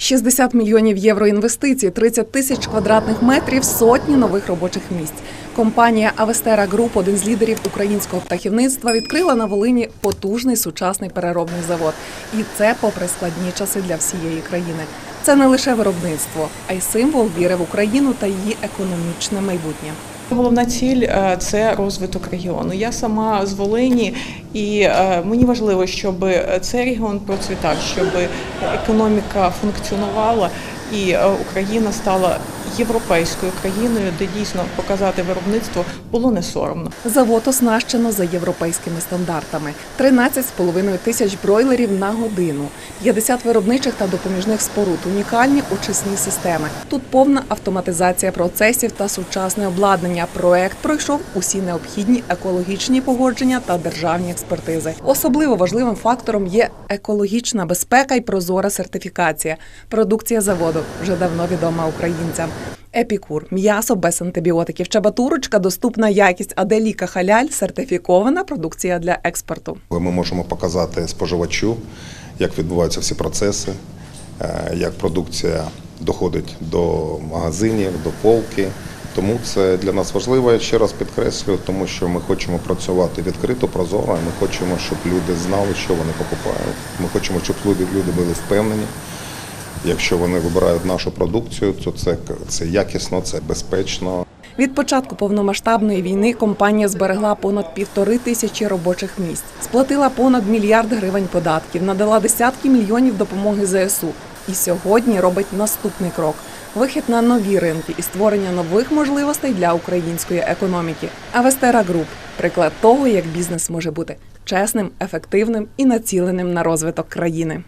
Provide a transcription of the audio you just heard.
60 мільйонів євро інвестицій, 30 тисяч квадратних метрів, сотні нових робочих місць. Компанія Авестера Груп, один з лідерів українського птахівництва, відкрила на Волині потужний сучасний переробний завод. І це попри складні часи для всієї країни. Це не лише виробництво, а й символ віри в Україну та її економічне майбутнє. Головна ціль е, це розвиток регіону. Я сама з Волині, і е, мені важливо, щоб цей регіон процвітав, щоб економіка функціонувала і е, Україна стала європейською країною, де дійсно показати виробництво було не соромно. Завод оснащено за європейськими стандартами: 13,5 тисяч бройлерів на годину, 50 виробничих та допоміжних споруд, унікальні очисні системи. Тут повна автоматизація процесів та сучасне обладнання. Проект пройшов усі необхідні екологічні погодження та державні експертизи. Особливо важливим фактором є екологічна безпека і прозора сертифікація. Продукція заводу вже давно відома українцям. Епікур м'ясо без антибіотиків. Чабатурочка, доступна якість, Аделіка Халяль сертифікована продукція для експорту. Ми можемо показати споживачу, як відбуваються всі процеси, е, як продукція доходить до магазинів, до полки. Тому це для нас важливо. Я ще раз підкреслюю, тому що ми хочемо працювати відкрито, прозоро. Ми хочемо, щоб люди знали, що вони покупають. Ми хочемо, щоб люди були впевнені. Якщо вони вибирають нашу продукцію, то це, це якісно, це безпечно. Від початку повномасштабної війни компанія зберегла понад півтори тисячі робочих місць, сплатила понад мільярд гривень податків, надала десятки мільйонів допомоги ЗСУ. І сьогодні робить наступний крок: вихід на нові ринки і створення нових можливостей для української економіки. Авестера Груп приклад того, як бізнес може бути чесним, ефективним і націленим на розвиток країни.